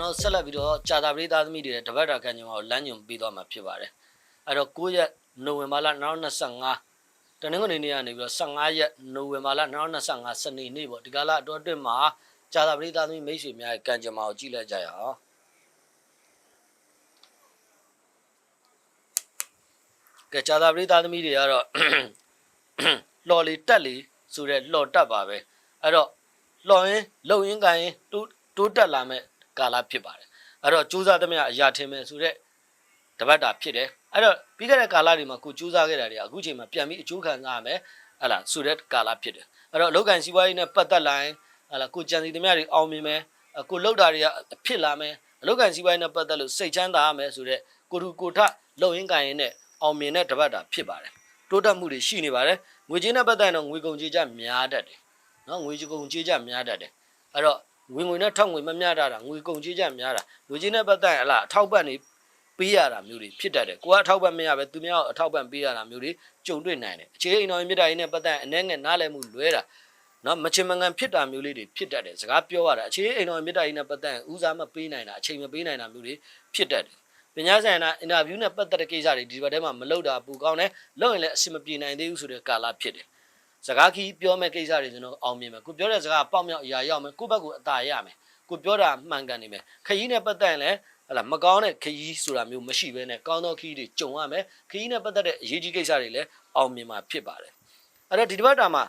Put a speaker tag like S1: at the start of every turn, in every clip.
S1: တော်ဆက်လက်ပြီးတော့ကြာတာပရိသသမီးတွေတပတ်တာခံကြမှာကိုလမ်းညွန်ပေးသွားမှာဖြစ်ပါတယ်အဲ့တော့9ရက်နိုဝင်ဘာလ2025တနင်္ဂနွေနေ့ကနေပြီးတော့15ရက်နိုဝင်ဘာလ2025စနေနေ့ပေါ့ဒီကလာအတော်အတွင်းမှာကြာတာပရိသသမီးမိတ်ဆွေများရဲ့ကံကြမ္မာကိုကြည့်လိုက်ကြရအောင်ကဲကြာတာပရိသသမီးတွေကတော့လော်လီတက်လီဆိုတဲ့လော်တက်ပါပဲအဲ့တော့လော်ရင်လုံရင်ကန်ရင်တိုးတိုးတက်လာမဲ့ ကာလဖြစ်ပါတယ်အဲ့တော့စူးစမ်းသမျှအရာထင်မယ်ဆိုတဲ့တပတ်တာဖြစ်တယ်အဲ့တော့ပြီးခဲ့တဲ့ကာလတွေမှာကိုစူးစမ်းခဲ့တာတွေအခုချိန်မှာပြန်ပြီးအကျိုးခံစားရမယ်ဟလာဆိုတဲ့ကာလဖြစ်တယ်အဲ့တော့အလောက်ကန်စီးပွားရေးနဲ့ပတ်သက်လာရင်ဟလာကိုကြံစီသမျှတွေအောင်မြင်မယ်ကိုလောက်တာတွေကဖြစ်လာမယ်အလောက်ကန်စီးပွားရေးနဲ့ပတ်သက်လို့စိတ်ချမ်းသာရမယ်ဆိုတဲ့ကိုထူကိုထလုံရင်ကန်ရင်နဲ့အောင်မြင်တဲ့တပတ်တာဖြစ်ပါတယ်တိုးတက်မှုတွေရှိနေပါတယ်ငွေကြေးနဲ့ပတ်သက်ရင်တော့ငွေကုန်ကြေးကြများတတ်တယ်နော်ငွေကုန်ကြေးကြများတတ်တယ်အဲ့တော့ ဝင်ငွေနဲ့ထောက်ငွေမမျှတတာငွေကုန်ကြေးကြများတာငွေကြေးနဲ့ပတ်သက်ရင်အလားအထောက်ပံ့နေပေးရတာမျိုးတွေဖြစ်တတ်တယ်ကိုကအထောက်ပံ့မရပဲသူများအထောက်ပံ့ပေးရတာမျိုးတွေကြုံတွေ့နိုင်တယ်အခြေအိမ်တော်မြစ်တာကြီးနဲ့ပတ်သက်ရင်အနေငယ်နားလည်မှုလွဲတာနော်မချင်မငံဖြစ်တာမျိုးလေးတွေဖြစ်တတ်တယ်စကားပြောရတာအခြေအိမ်တော်မြစ်တာကြီးနဲ့ပတ်သက်ရင်ဦးစားမပေးနိုင်တာအချိန်မပေးနိုင်တာမျိုးတွေဖြစ်တတ်တယ်ပညာဆိုင်ရာအင်တာဗျူးနဲ့ပတ်သက်တဲ့ကိစ္စတွေဒီဘက်ထဲမှာမလုပ်တာပူကောင်းတယ်လုပ်ရင်လည်းအဆင်မပြေနိုင်သေးဘူးဆိုတဲ့ကာလဖြစ်တယ် စကားခီးပြောမဲ့ကိစ္စတွေကျွန်တော်အောင်မြင်မယ်ကိုပြောတဲ့စကားပေါက်မြောက်အရာရောက်မယ်ကိုယ့်ဘက်ကိုအသာရမယ်ကိုပြောတာမှန်ကန်နေမယ်ခရီးနဲ့ပတ်သက်ရင်လည်းဟလာမကောင်းတဲ့ခရီးဆိုတာမျိုးမရှိဘဲနဲ့ကောင်းသောခရီးတွေကြုံရမယ်ခရီးနဲ့ပတ်သက်တဲ့အရေးကြီးကိစ္စတွေလည်းအောင်မြင်မှာဖြစ်ပါတယ်အဲ့တော့ဒီတစ်ပတ်တာမှာ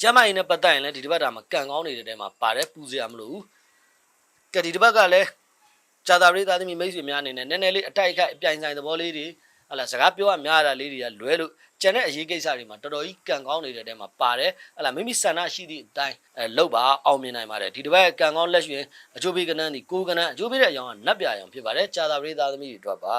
S1: ကျမ်းမာရေးနဲ့ပတ်သက်ရင်လည်းဒီတစ်ပတ်တာမှာကံကောင်းနေတဲ့တဲမှာပါတယ်ပူစရာမလိုဘူးကဲဒီတစ်ပတ်ကလည်းကြာတာပရိသတ်သမီးမိတ်ဆွေများအနေနဲ့နည်းနည်းလေးအတိုက်အခိုက်အပြိုင်ဆိုင်သဘောလေးတွေ ဟလာစကားပြောရများတာလေးတွေကလွဲလို့ကျန်တဲ့အရေးကိစ္စတွေမှာတော်တော်ကြီးကံကောင်းနေတဲ့တဲမှာပါတယ်ဟလာမိမိဆန္ဒရှိသည့်အတိုင်းအဲလောက်ပါအောင်မြင်နိုင်ပါတယ်ဒီတစ်ပတ်ကံကောင်းလက်ရွှင်အကျိုးပေးကဏ္ဍဒီကိုကဏ္ဍအကျိုးပေးတဲ့အကြောင်းကနတ်ပြအကြောင်းဖြစ်ပါတယ်ကြာတာပရိသတ်သမီးတွေအတွက်ပါ